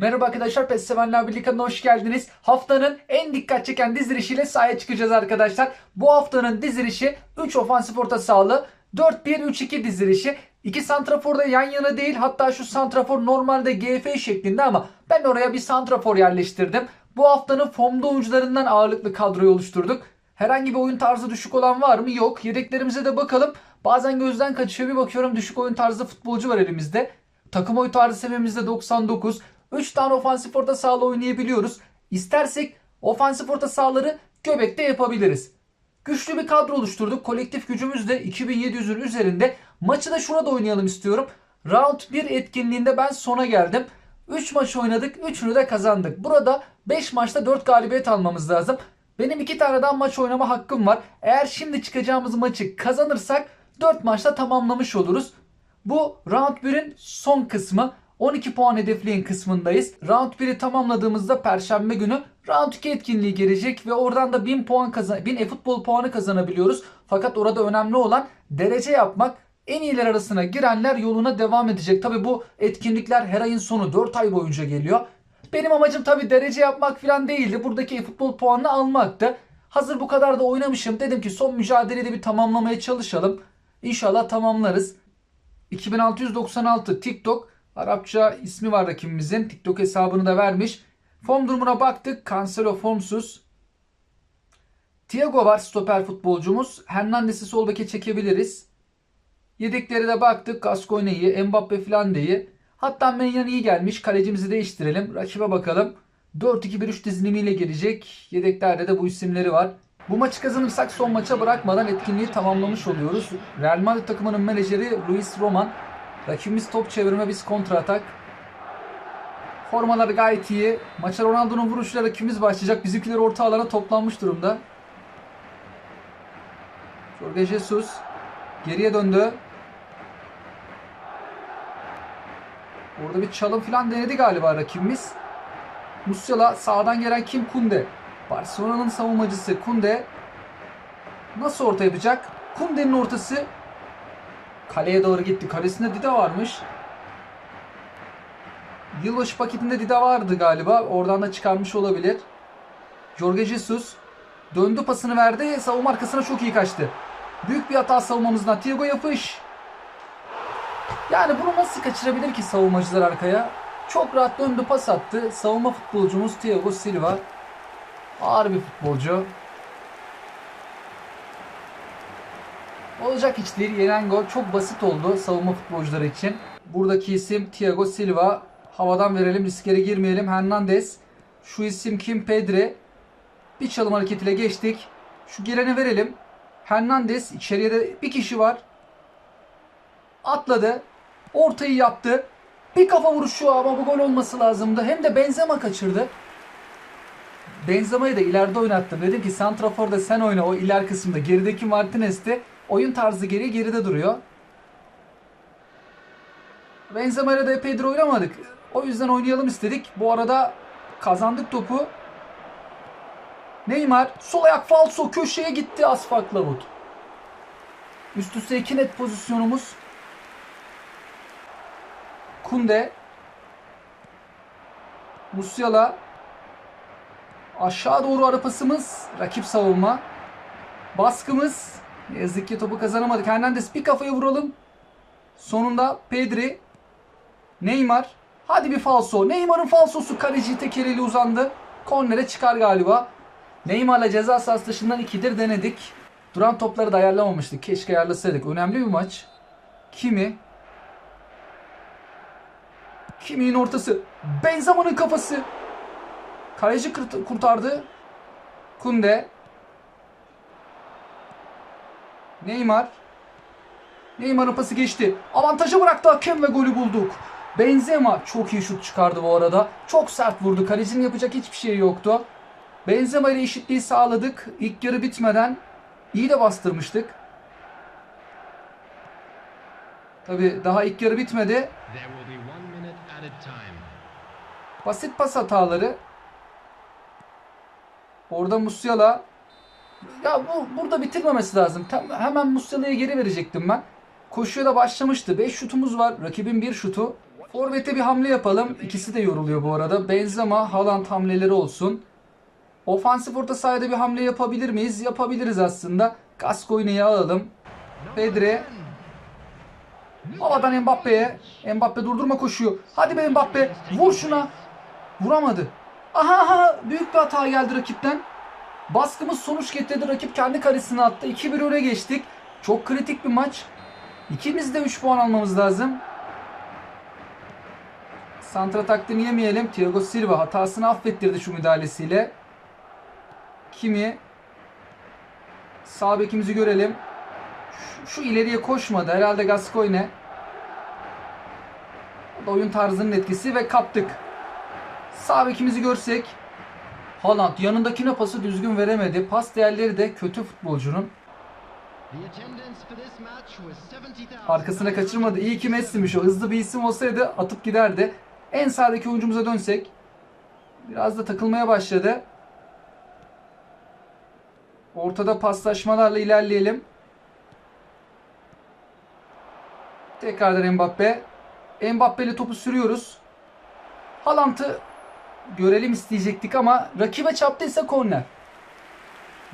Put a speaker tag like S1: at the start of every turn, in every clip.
S1: Merhaba arkadaşlar PES Sevenler Birliği hoş geldiniz. Haftanın en dikkat çeken dizilişiyle sahaya çıkacağız arkadaşlar. Bu haftanın dizilişi 3 ofansif orta sahalı 4-1-3-2 dizilişi. İki santrafor da yan yana değil hatta şu santrafor normalde GF şeklinde ama ben oraya bir santrafor yerleştirdim. Bu haftanın formda oyuncularından ağırlıklı kadroyu oluşturduk. Herhangi bir oyun tarzı düşük olan var mı? Yok. Yedeklerimize de bakalım. Bazen gözden kaçıyor bir bakıyorum düşük oyun tarzı futbolcu var elimizde. Takım oyun tarzı seviyemizde 99. 3 tane ofansif orta sahalı oynayabiliyoruz. İstersek ofansif orta sahaları göbekte yapabiliriz. Güçlü bir kadro oluşturduk. Kolektif gücümüz de 2700'ün üzerinde. Maçı da şurada oynayalım istiyorum. Round 1 etkinliğinde ben sona geldim. 3 maç oynadık. 3'ünü de kazandık. Burada 5 maçta 4 galibiyet almamız lazım. Benim 2 tane daha maç oynama hakkım var. Eğer şimdi çıkacağımız maçı kazanırsak 4 maçta tamamlamış oluruz. Bu round 1'in son kısmı. 12 puan hedefleyin kısmındayız. Round 1'i tamamladığımızda perşembe günü round 2 etkinliği gelecek ve oradan da 1000 puan kazan 1000 e-futbol puanı kazanabiliyoruz. Fakat orada önemli olan derece yapmak. En iyiler arasına girenler yoluna devam edecek. Tabi bu etkinlikler her ayın sonu 4 ay boyunca geliyor. Benim amacım tabi derece yapmak falan değildi. Buradaki e-futbol puanını almaktı. Hazır bu kadar da oynamışım. Dedim ki son mücadeleyi de bir tamamlamaya çalışalım. İnşallah tamamlarız. 2696 TikTok Arapça ismi var rakibimizin. TikTok hesabını da vermiş. Form durumuna baktık. Cancelo formsuz. Thiago var stoper futbolcumuz. Hernandez'i sol beke çekebiliriz. Yedeklere de baktık. Gascoigne iyi. Mbappe falan da iyi. Hatta Menyan iyi gelmiş. Kalecimizi değiştirelim. Rakibe bakalım. 4-2-1-3 dizilimiyle gelecek. Yedeklerde de bu isimleri var. Bu maçı kazanırsak son maça bırakmadan etkinliği tamamlamış oluyoruz. Real Madrid takımının menajeri Luis Roman. Rakibimiz top çevirme biz kontra atak. Formaları gayet iyi. Maça Ronaldo'nun vuruşuyla rakibimiz başlayacak. Bizimkiler orta alana toplanmış durumda. Jorge Jesus geriye döndü. Orada bir çalım falan denedi galiba rakibimiz. Musiala sağdan gelen kim? Kunde. Barcelona'nın savunmacısı Kunde. Nasıl orta yapacak? Kunde'nin ortası Kaleye doğru gitti. Kalesinde Dida varmış. Yılbaşı paketinde Dida vardı galiba. Oradan da çıkarmış olabilir. Jorge Jesus döndü pasını verdi. Savunma arkasına çok iyi kaçtı. Büyük bir hata savunmamızdan. Thiago yapış. Yani bunu nasıl kaçırabilir ki savunmacılar arkaya? Çok rahat döndü pas attı. Savunma futbolcumuz Thiago Silva. Ağır bir futbolcu. Olacak hiç değil. Yenen gol çok basit oldu savunma futbolcuları için. Buradaki isim Thiago Silva. Havadan verelim risklere girmeyelim. Hernandez. Şu isim kim? Pedri. Bir çalım hareketiyle geçtik. Şu gireni verelim. Hernandez. içeriye de bir kişi var. Atladı. Ortayı yaptı. Bir kafa vuruşu ama bu gol olması lazımdı. Hem de Benzema kaçırdı. Benzema'yı da ileride oynattım. Dedim ki Santrafor'da sen oyna o iler kısımda. Gerideki Martinez'de oyun tarzı geri geride duruyor. Benzema ile de epeydir oynamadık. O yüzden oynayalım istedik. Bu arada kazandık topu. Neymar sol ayak falso köşeye gitti Asfak Lavut. Üst üste iki net pozisyonumuz. Kunde Musiala Aşağı doğru ara pasımız. Rakip savunma. Baskımız. Ne yazık ki topu kazanamadık. Hernandez bir kafaya vuralım. Sonunda Pedri. Neymar. Hadi bir falso. Neymar'ın falsosu kaleci tek eliyle uzandı. Kornere çıkar galiba. Neymar'la ceza sahası dışından ikidir denedik. Duran topları da ayarlamamıştık. Keşke ayarlasaydık. Önemli bir maç. Kimi? Kimi'nin ortası. Benzema'nın kafası. Kaleci kurtardı. Kunde. Neymar. Neymar'ın pası geçti. Avantajı bıraktı hakem ve golü bulduk. Benzema çok iyi şut çıkardı bu arada. Çok sert vurdu. Kalecinin yapacak hiçbir şey yoktu. Benzema ile eşitliği sağladık. İlk yarı bitmeden iyi de bastırmıştık. Tabi daha ilk yarı bitmedi. Basit pas hataları. Orada Musiala ya bu burada bitirmemesi lazım. Tam, hemen Musiala'ya geri verecektim ben. Koşuya da başlamıştı. 5 şutumuz var. Rakibin 1 şutu. Forvet'e bir hamle yapalım. İkisi de yoruluyor bu arada. Benzema, Haaland hamleleri olsun. Ofansif orta sahada bir hamle yapabilir miyiz? Yapabiliriz aslında. Gascoigne'yi alalım. Pedri. Havadan Mbappe'ye. Mbappe durdurma koşuyor. Hadi be Mbappe. Vur şuna. Vuramadı. Aha, aha büyük bir hata geldi rakipten. Baskımız sonuç getirdi. Rakip kendi karesine attı. 2-1 öne geçtik. Çok kritik bir maç. İkimiz de 3 puan almamız lazım. Santra taktiğini yemeyelim. Thiago Silva hatasını affettirdi şu müdahalesiyle. Kimi? Sağ bekimizi görelim. Şu, şu ileriye koşmadı. Herhalde Gascoigne. Oyun tarzının etkisi ve kaptık. Sağ bekimizi görsek. Haaland yanındakine pası düzgün veremedi. Pas değerleri de kötü futbolcunun.
S2: The attendance for this match was 70,000.
S1: Arkasına kaçırmadı. İyi ki Messi'miş o. Hızlı bir isim olsaydı atıp giderdi. En sağdaki oyuncumuza dönsek. Biraz da takılmaya başladı. Ortada paslaşmalarla ilerleyelim. Tekrardan Mbappe. Mbappe ile topu sürüyoruz. Haaland'ı görelim isteyecektik ama rakibe çarptıysa korner.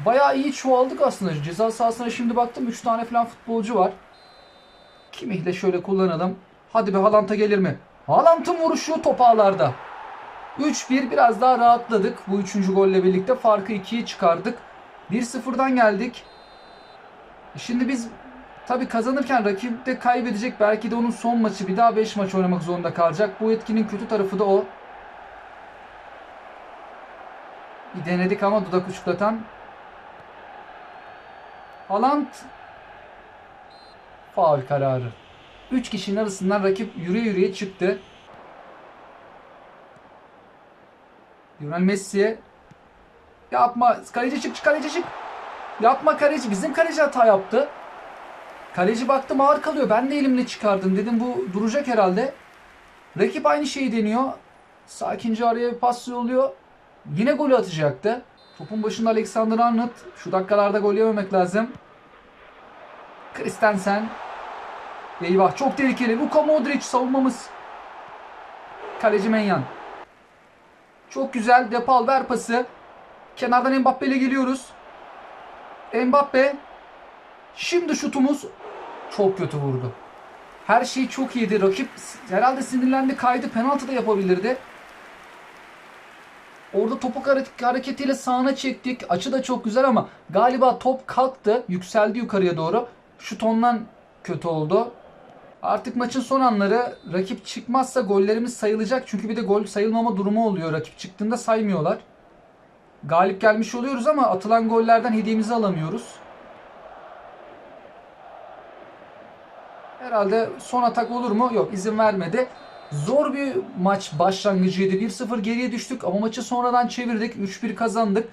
S1: Bayağı iyi çoğaldık aslında. Ceza sahasına şimdi baktım 3 tane falan futbolcu var. Kimi de şöyle kullanalım. Hadi be Haaland'a gelir mi? Haaland'ın vuruşu top ağlarda. 3-1 biraz daha rahatladık. Bu üçüncü golle birlikte farkı 2'ye çıkardık. 1-0'dan geldik. Şimdi biz tabi kazanırken rakip de kaybedecek. Belki de onun son maçı bir daha 5 maç oynamak zorunda kalacak. Bu etkinin kötü tarafı da o. Bir denedik ama dudak uçuklatan. Haaland faul kararı. 3 kişinin arasından rakip yürüye yürüye çıktı. Lionel Messi'ye yapma kaleci çık kaleci çık. Yapma kaleci bizim kaleci hata yaptı. Kaleci baktım ağır kalıyor. Ben de elimle çıkardım dedim bu duracak herhalde. Rakip aynı şeyi deniyor. Sakince araya bir pas yolluyor. Yine golü atacaktı. Topun başında Alexander Arnold. Şu dakikalarda gol yememek lazım. Christensen. Eyvah çok tehlikeli. Luka Modric savunmamız. Kaleci Menyan. Çok güzel. Depal ver pası. Kenardan Mbappe ile geliyoruz. Mbappe. Şimdi şutumuz çok kötü vurdu. Her şey çok iyiydi. Rakip herhalde sinirlendi kaydı. Penaltı da yapabilirdi. Orada topuk hare- hareketiyle sağına çektik. Açı da çok güzel ama galiba top kalktı. Yükseldi yukarıya doğru. Şut ondan kötü oldu. Artık maçın son anları rakip çıkmazsa gollerimiz sayılacak. Çünkü bir de gol sayılmama durumu oluyor. Rakip çıktığında saymıyorlar. Galip gelmiş oluyoruz ama atılan gollerden hediyemizi alamıyoruz. Herhalde son atak olur mu? Yok izin vermedi. Zor bir maç başlangıcıydı. 1-0 geriye düştük ama maçı sonradan çevirdik. 3-1 kazandık.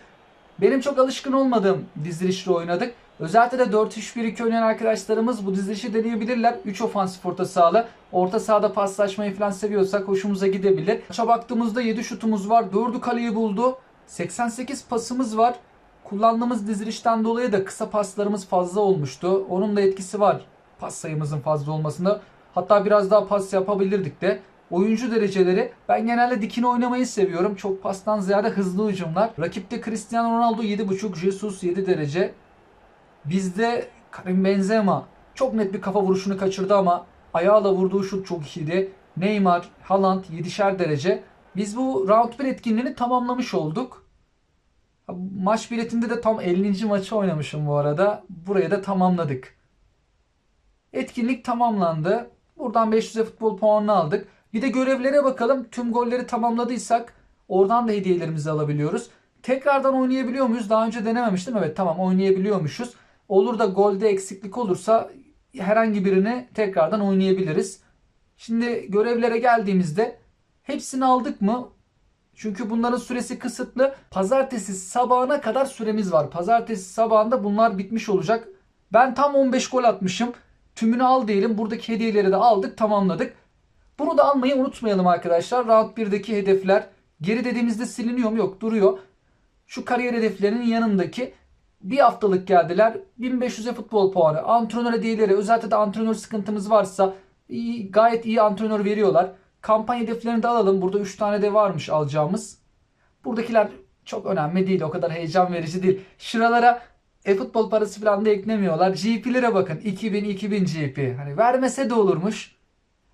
S1: Benim çok alışkın olmadığım dizilişle oynadık. Özellikle de 4-3-1-2 oynayan arkadaşlarımız bu dizilişi deneyebilirler. 3 ofansif orta sahalı. Orta sahada paslaşmayı falan seviyorsak hoşumuza gidebilir. Maça baktığımızda 7 şutumuz var. 4'ü kaleyi buldu. 88 pasımız var. Kullandığımız dizilişten dolayı da kısa paslarımız fazla olmuştu. Onun da etkisi var pas sayımızın fazla olmasında. Hatta biraz daha pas yapabilirdik de. Oyuncu dereceleri ben genelde dikine oynamayı seviyorum. Çok pastan ziyade hızlı hücumlar. Rakipte Cristiano Ronaldo 7.5, Jesus 7 derece. Bizde Karim Benzema çok net bir kafa vuruşunu kaçırdı ama ayağıyla vurduğu şut çok iyiydi. Neymar, Haaland 7'şer derece. Biz bu round 1 etkinliğini tamamlamış olduk. Maç biletinde de tam 50. maçı oynamışım bu arada. Burayı da tamamladık. Etkinlik tamamlandı. Buradan 500'e futbol puanını aldık. Bir de görevlere bakalım. Tüm golleri tamamladıysak oradan da hediyelerimizi alabiliyoruz. Tekrardan oynayabiliyor muyuz? Daha önce denememiştim. Evet tamam oynayabiliyormuşuz. Olur da golde eksiklik olursa herhangi birini tekrardan oynayabiliriz. Şimdi görevlere geldiğimizde hepsini aldık mı? Çünkü bunların süresi kısıtlı. Pazartesi sabahına kadar süremiz var. Pazartesi sabahında bunlar bitmiş olacak. Ben tam 15 gol atmışım. Tümünü al diyelim. Buradaki hediyeleri de aldık, tamamladık. Bunu da almayı unutmayalım arkadaşlar. Round 1'deki hedefler geri dediğimizde siliniyor mu? Yok, duruyor. Şu kariyer hedeflerinin yanındaki bir haftalık geldiler. 1500'e futbol puanı. Antrenör hediyeleri. Özellikle de antrenör sıkıntımız varsa iyi, gayet iyi antrenör veriyorlar. kampanya hedeflerini de alalım. Burada 3 tane de varmış alacağımız. Buradakiler çok önemli değil. O kadar heyecan verici değil. Şuralara e-futbol parası falan da eklemiyorlar. GP'lere bakın. 2000 2000 GP. Hani vermese de olurmuş.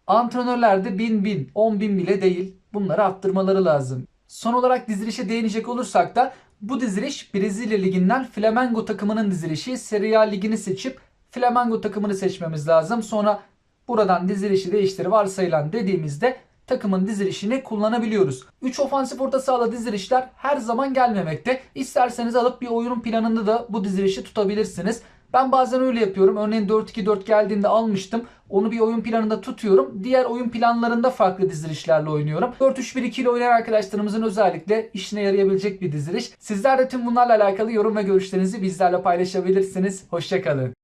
S1: Antrenörler de 1000 1000 10 bin bile değil. Bunları arttırmaları lazım. Son olarak dizilişe değinecek olursak da bu diziliş Brezilya Ligi'nden Flamengo takımının dizilişi. Serie A Ligi'ni seçip Flamengo takımını seçmemiz lazım. Sonra buradan dizilişi değiştir varsayılan dediğimizde takımın dizilişini kullanabiliyoruz. 3 ofansif orta sahalı dizilişler her zaman gelmemekte. İsterseniz alıp bir oyunun planında da bu dizilişi tutabilirsiniz. Ben bazen öyle yapıyorum. Örneğin 4-2-4 geldiğinde almıştım. Onu bir oyun planında tutuyorum. Diğer oyun planlarında farklı dizilişlerle oynuyorum. 4-3-1-2 ile oynayan arkadaşlarımızın özellikle işine yarayabilecek bir diziliş. Sizler de tüm bunlarla alakalı yorum ve görüşlerinizi bizlerle paylaşabilirsiniz. Hoşçakalın.